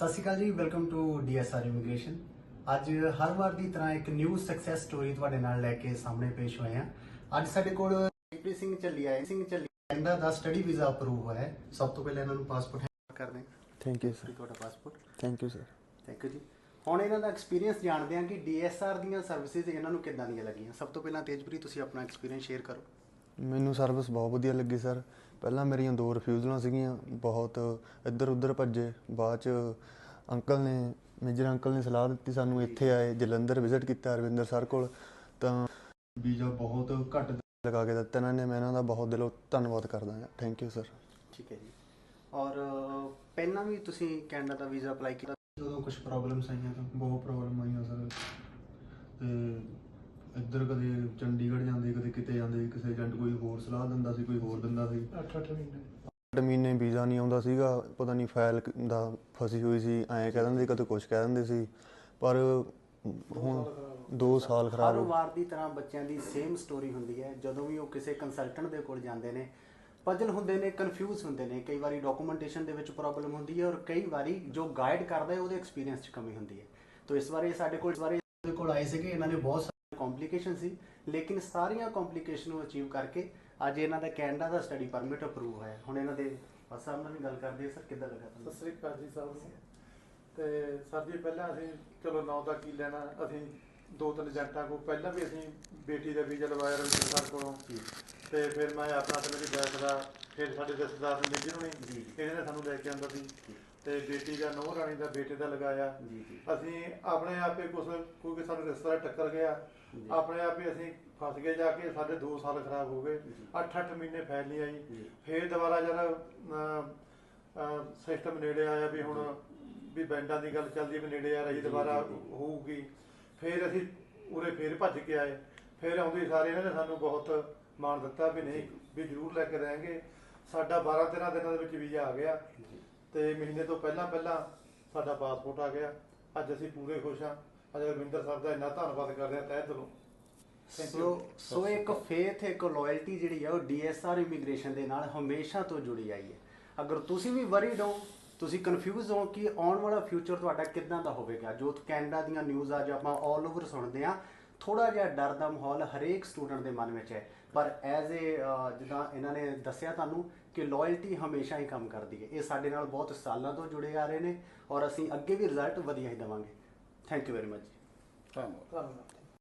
ਸਤਿ ਸ਼੍ਰੀ ਅਕਾਲ ਜੀ welcome to DSR immigration ਅੱਜ ਹਰ ਵਾਰ ਦੀ ਤਰ੍ਹਾਂ ਇੱਕ ਨਿਊ ਸਕਸੈਸ ਸਟੋਰੀ ਤੁਹਾਡੇ ਨਾਲ ਲੈ ਕੇ ਸਾਹਮਣੇ ਪੇਸ਼ ਹੋਏ ਹਾਂ। ਅੱਜ ਸਾਡੇ ਕੋਲ ਜਗਪ੍ਰੀਤ ਸਿੰਘ ਚੱਲੀ ਆਏ। ਸਿੰਘ ਚੱਲੀ ਕੈਨੇਡਾ ਦਾ ਸਟੱਡੀ ਵੀਜ਼ਾ ਅਪਰੂਵ ਹੋਇਆ ਹੈ। ਸਭ ਤੋਂ ਪਹਿਲਾਂ ਇਹਨਾਂ ਨੂੰ ਪਾਸਪੋਰਟ ਕਰਦੇ ਹਾਂ ਥੈਂਕ ਯੂ ਸਰ ਤੁਹਾਡਾ passport thank you sir thank you ji. ਹੁਣ ਇਹਨਾਂ ਦਾ ਐਕਸਪੀਰੀਅੰਸ ਜਾਣਦੇ ਹਾਂ ਕਿ ਡੀਐਸਆਰ ਦੀਆਂ ਸਰਵਿਸਿਜ਼ ਇਹਨਾਂ ਨੂੰ ਕਿੱਦਾਂ ਦੀਆਂ ਲੱਗੀਆਂ। ਸਭ ਤੋਂ ਪਹਿਲਾਂ ਤੇਜਪ੍ਰੀਤ ਤੁਸੀਂ ਆਪਣਾ ਐਕਸਪੀਰੀਅੰਸ ਸ਼ੇਅਰ ਕਰੋ। ਮੈਨੂੰ ਸਰਵਿਸ ਬਹੁਤ ਵਧੀਆ ਲੱਗੀ ਸਰ ਪਹਿਲਾਂ ਮੇਰੀਆਂ ਦੋ ਰਿਫਿਊਜ਼ਲਾਂ ਸੀਗੀਆਂ ਬਹੁਤ ਇੱਧਰ ਉੱਧਰ ਭੱਜੇ ਬਾਅਦ ਚ ਅੰਕਲ ਨੇ ਮੇਜਰ ਅੰਕਲ ਨੇ ਸਲਾਹ ਦਿੱਤੀ ਸਾਨੂੰ ਇੱਥੇ ਆਏ ਜਲੰਧਰ ਵਿਜ਼ਿਟ ਕੀਤਾ ਅਰਵਿੰਦਰ ਸਰ ਕੋਲ। ਤਾਂ ਵੀਜ਼ਾ ਬਹੁਤ ਘੱਟ ਲਗਾ ਕੇ ਦਿੱਤਾ ਇਹਨਾਂ ਨੇ ਮੈਂ ਇਹਨਾਂ ਦਾ ਬਹੁਤ ਦਿਲੋਂ ਧੰਨਵਾਦ ਕਰਦਾ ਹਾਂ। ਥੈਂਕ ਯੂ ਸਰ ਠੀਕ ਹੈ ਜੀ। ਔਰ ਪਹਿਲਾਂ ਵੀ ਤੁਸੀਂ ਕੈਨੇਡਾ ਦਾ ਵੀਜ਼ਾ ਅਪਲਾਈ ਕੀਤਾ? ਉਦੋਂ ਕੁਝ ਪ੍ਰੋਬਲਮਸ ਆਈਆਂ ਤਾਂ ਬਹੁਤ ਪ੍ਰੋਬਲਮ ਆਈਆਂ ਸਰ ਤੇ ਇੱਧਰ ਕਦੇ ਚੰਡੀਗੜ੍ਹ ਜਾਂਦੇ ਕਦੇ ਕਿਤੇ ਜਾਂਦੇ ਕਿਸੇ ਏਜੰਟ ਕੋਈ ਹੋਰ ਸਲਾਹ ਦਿੰਦਾ ਸੀ ਕੋਈ ਹੋਰ ਦਿੰਦਾ ਸੀ। 8-8 ਮਹੀਨੇ। 8 ਮਹੀਨੇ ਵੀਜ਼ਾ ਨਹੀਂ ਆਉਂਦਾ ਸੀਗਾ ਪਤਾ ਨਹੀਂ ਫਾਈਲ ਦਾ ਫਸੀ ਹੋਈ ਸੀ ਐਂ ਕਹਿ ਦਿੰਦੇ ਕਦੇ ਕੁਝ ਕਹਿ ਦਿੰਦੇ ਸੀ। ਪਰ ਹੁਣ 2 ਸਾਲ ਹਰ ਖਰਾਬ ਹੋ ਵਾਰ ਦੀ ਤਰ੍ਹਾਂ ਬੱਚਿਆਂ ਦੀ ਸੇਮ ਸਟੋਰੀ ਹੁੰਦੀ ਹੈ ਜਦੋਂ ਵੀ ਉਹ ਕਿਸੇ ਕੰਸਲਟੈਂਟ ਦੇ ਕੋਲ ਜਾਂਦੇ ਨੇ ਪਜ਼ਲ ਹੁੰਦੇ ਨੇ ਕਨਫਿਊਜ਼ ਹੁੰਦੇ ਨੇ ਕਈ ਵਾਰੀ ਡਾਕੂਮੈਂਟੇਸ਼ਨ ਦੇ ਵਿੱਚ ਪ੍ਰੋਬਲਮ ਹੁੰਦੀ ਹੈ ਔਰ ਕਈ ਵਾਰੀ ਜੋ ਗਾਈਡ ਕਰਦਾ ਹੈ ਉਹਦੇ ਐਕਸਪੀਰੀਅੰਸ 'ਚ ਕਮੀ ਹੁੰਦੀ ਹੈ। ਤਾਂ ਇਸ ਵਾਰੀ ਸਾਡੇ ਕੋਲ ਇਸ ਵਾਰੀ ਦੇ ਕੋਲ ਆਏ ਸੀਗੇ ਇਹਨਾਂ ਨੇ ਬਹੁਤ ਕੰਪਲਿਕੇਸ਼ਨ ਸੀ ਲੇਕਿਨ ਸਾਰੀਆਂ ਕੰਪਲਿਕੇਸ਼ਨ ਨੂੰ ਅਚੀਵ ਕਰਕੇ ਅੱਜ ਇਹਨਾਂ ਦਾ ਕੈਨੇਡਾ ਦਾ ਸਟੱਡੀ ਪਰਮਿਟ ਅਪਰੂਵ ਹੋਇਆ। ਹੁਣ ਇਹਨਾਂ ਦੇ ਬਸ ਸਾਹਿਬ ਨਾਲ ਵੀ ਗੱਲ ਕਰਦੇ ਹਾਂ ਸਰ ਕਿੱਦਾਂ ਲੱਗਾ ਸਤਿ ਤੁਹਾਨੂੰ ਸ੍ਰੀ ਅਕਾਲ ਜੀ ਸਭ ਨੂੰ। ਤੇ ਸਰ ਜੀ ਪਹਿਲਾਂ ਅਸੀਂ ਚਲੋ ਨੌ ਦਾ ਕੀ ਲੈਣਾ ਅਸੀਂ ਦੋ ਤਿੰਨ ਏਜੰਟਾਂ ਕੋਲ ਪਹਿਲਾਂ ਵੀ ਅਸੀਂ ਬੇਟੀ ਦਾ ਵੀਜ਼ਾ ਲਵਾਇਆ ਰਵਿੰਦਰ ਸਰ ਕੋਲੋਂ। ਤੇ ਫਿਰ ਮੈਂ ਆਪਣਾ ਤੇ ਮੇਰੀ ਵਾਈਫ ਦਾ ਫਿਰ ਸਾਡੇ ਰਿਸ਼ਤੇਦਾਰ ਨੇ ਮੇਜਰ ਹੋਣੀ। ਇਹਨਾਂ ਨੇ ਸਾਨੂੰ ਲੈ ਕੇ ਆਂਦਾ ਸੀ ਤੇ ਬੇਟੀ ਦਾ ਨੌ ਰਾਣੀ ਦਾ ਬੇਟੇ ਦਾ ਲਗਾਇਆ। ਅਸੀਂ ਆਪਣੇ ਆਪੇ ਕੁਛ ਕੋਈ ਸਾਨੂੰ ਰਿਸ਼ਤੇਦਾਰ ਟੱਕਰ ਗਿਆ। ਆਪਣੇ ਆਪੇ ਅਸੀਂ ਫਸ ਗਏ ਜਾ ਕੇ ਸਾਡੇ 2 ਸਾਲ ਖਰਾਬ ਹੋ ਗਏ। ਜੀ। 8-8 ਮਹੀਨੇ ਫੈਲ ਨਹੀਂ ਆਈ। ਫੇਰ ਦੁਬਾਰਾ ਜਦ ਸਿਸਟਮ ਨੇੜੇ ਆਇਆ ਵੀ ਹੁਣ ਵੀ ਬੈਂਡਾਂ ਦੀ ਗੱਲ ਚੱਲਦੀ ਹੈ ਵੀ ਨੇੜੇ ਆ ਰਹੀ ਦੁਬਾਰਾ। ਹੋਊਗੀ। ਫੇਰ ਅਸੀਂ ਉਰੇ ਫੇਰ ਭੱਜ ਕੇ ਆਏ। ਫੇਰ ਆਉਂਦੇ ਸਾਰੇ ਇਹਨਾਂ ਨੇ ਸਾਨੂੰ ਬਹੁਤ ਮਾਣ ਦਿੱਤਾ ਵੀ ਨਹੀਂ ਵੀ ਜ਼ਰੂਰ ਲੈ ਕੇ ਰਹਿਣਗੇ। ਸਾਡਾ 12-13 ਦਿਨਾਂ ਦੇ ਵਿੱਚ ਵੀਜ਼ਾ ਆ ਗਿਆ ਤੇ ਮਹੀਨੇ ਤੋਂ ਪਹਿਲਾਂ ਪਹਿਲਾਂ ਸਾਡਾ ਪਾਸਪੋਰਟ ਆ ਗਿਆ। ਅੱਜ ਅਸੀਂ ਪੂਰੇ ਖੁਸ਼ ਹਾਂ। ਅੱਜ ਰਵਿੰਦਰ ਸਾਹਿਬ ਦਾ ਇੰਨਾ ਧੰਨਵਾਦ ਕਰਦੇ ਹਾਂ ਤਹਿ ਦਿਲੋਂ। ਸੋ ਸੋ ਇੱਕ ਫੇਥ ਇੱਕ ਲਾਇਲਟੀ ਜਿਹੜੀ ਆ, ਉਹ ਡੀਐਸਆਰ ਇਮੀਗ੍ਰੇਸ਼ਨ ਦੇ ਨਾਲ ਹਮੇਸ਼ਾ ਤੋਂ ਜੁੜੀ ਆਈ ਹੈ। ਅਗਰ ਤੁਸੀਂ ਵੀ ਵਰੀਡ ਹੋ, ਤੁਸੀਂ ਕਨਫਿਊਜ਼ ਹੋ ਕਿ ਆਉਣ ਵਾਲਾ ਫਿਊਚਰ ਤੁਹਾਡਾ ਕਿੱਦਾਂ ਦਾ ਹੋਵੇਗਾ? ਜੋ ਕੈਨੇਡਾ ਦੀਆਂ ਨਿਊਜ਼ ਅੱਜ ਆਪਾਂ ਆਲ ਓਵਰ ਸੁਣਦੇ ਆ ਥੋੜਾ ਜਿਹਾ ਡਰ ਦਾ ਮਾਹੌਲ ਹਰੇਕ ਸਟੂਡੈਂਟ ਦੇ ਮਨ ਵਿੱਚ ਹੈ। ਪਰ ਐਜ਼ ਏ ਜਿੱਦਾਂ ਇਹਨਾਂ ਨੇ ਦੱਸਿਆ ਤੁਹਾਨੂੰ ਕਿ ਲਾਇਲਟੀ ਹਮੇਸ਼ਾ ਹੀ ਕੰਮ ਕਰਦੀ ਹੈ। ਇਹ ਸਾਡੇ ਨਾਲ ਬਹੁਤ ਸਾਲਾਂ ਤੋਂ ਜੁੜੇ ਆ ਰਹੇ ਨੇ ਔਰ ਅਸੀਂ ਅੱਗੇ ਵੀ ਰਿਜ਼ਲਟ ਵਧੀਆ ਹੀ ਦੇਵਾਂਗੇ। ਥੈਂਕ ਯੂ ਵੈਰੀ ਮਚ ਧੰਨਵਾਦ।